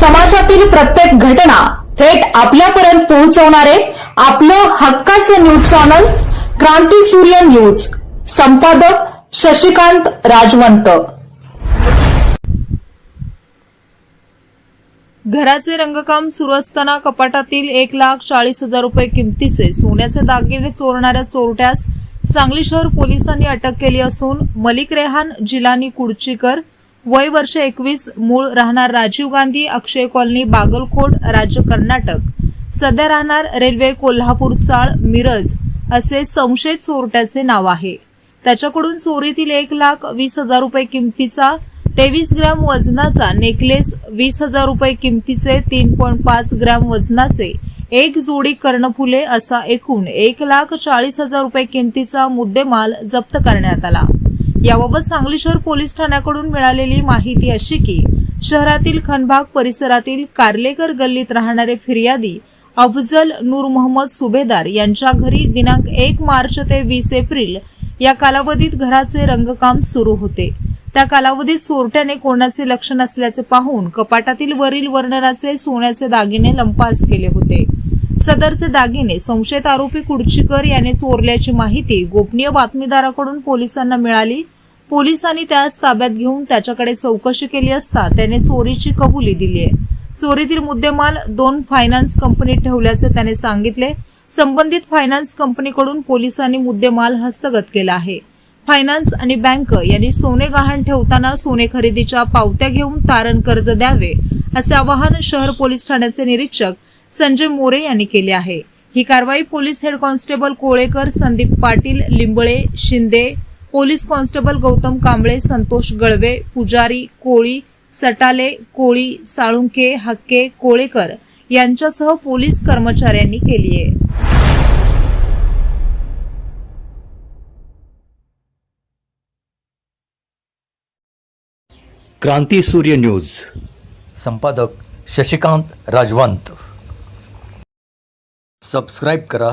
समाजातील प्रत्येक घटना थेट आपल्यापर्यंत पोहोचवणारे आपलं हक्काचं न्यूज चॅनल क्रांती सूर्य न्यूज. संपादक शशिकांत राजवंत. घराचे रंगकाम सुरू असताना कपाटातील एक लाख चाळीस हजार रुपये किमतीचे सोन्याचे दागिने चोरणाऱ्या चोरट्यास सांगली शहर पोलिसांनी अटक केली असून मलिक रेहान जिलानी कुडचीकर वय वर्ष एकवीस मूळ राहणार राजीव गांधी अक्षय कॉलनी बागलकोट राज्य कर्नाटक. सध्या राहणार रेल्वे कोल्हापूर चाळ मिरज असे संशयित चोरट्याचे नाव आहे. त्याच्याकडून चोरीतील एक लाख वीस हजार रुपये किमतीचा तेवीस ग्रॅम वजनाचा नेकलेस वीस हजार रुपये किमतीचे तीन पॉईंट पाच ग्रॅम वजनाचे एक जोडी कर्णफुले असा एकूण एक लाख चाळीस हजार रुपये किमतीचा मुद्देमाल जप्त करण्यात आला. याबाबत सांगली शहर पोलीस ठाण्याकडून मिळालेली माहिती अशी की शहरातील खनभाग परिसरातील कार्लेकर गल्लीत राहणारे फिर्यादी अफजल नूर मोहम्मद सुभेदार यांच्या घरी दिनांक एक मार्च ते वीस एप्रिल या कालावधीत घराचे रंगकाम सुरू होते. त्या कालावधीत चोरट्याने कोणाचे लक्ष नसल्याचे पाहून कपाटातील वरील वर्णनाचे सोन्याचे दागिने लंपास केले होते. सदरचे दागिने संशयित आरोपी कुडचीकर याने चोरल्याची माहिती गोपनीय बातमीदाराकडून पोलिसांना मिळाली पोलिसांनी त्यास ताब्यात घेऊन त्याच्याकडे चौकशी केली असता त्याने चोरीची कबुली दिली आहे. चोरीतील मुद्देमाल दोन फायनान्स कंपनीत ठेवल्याचे त्याने सांगितले. संबंधित फायनान्स कंपनीकडून पोलिसांनी मुद्देमाल हस्तगत केला आहे. फायनान्स आणि बँक यांनी सोने गहाण ठेवताना सोने खरेदीच्या पावत्या घेऊन तारण कर्ज द्यावे असे आवाहन शहर पोलीस ठाण्याचे निरीक्षक संजय मोरे यांनी केले आहे. ही कारवाई police head constable Kolekar Sandeep Patil Limbale Shinde police constable Gautam Kamble Santosh Galve Pujari Koli Satale कोळी साळुंके हक्के कोळेकर यांच्यासह पोलीस कर्मचाऱ्यांनी केली आहे. क्रांती सूर्य न्यूज. संपादक शशिकांत राजवंत. सबस्क्राईब करा.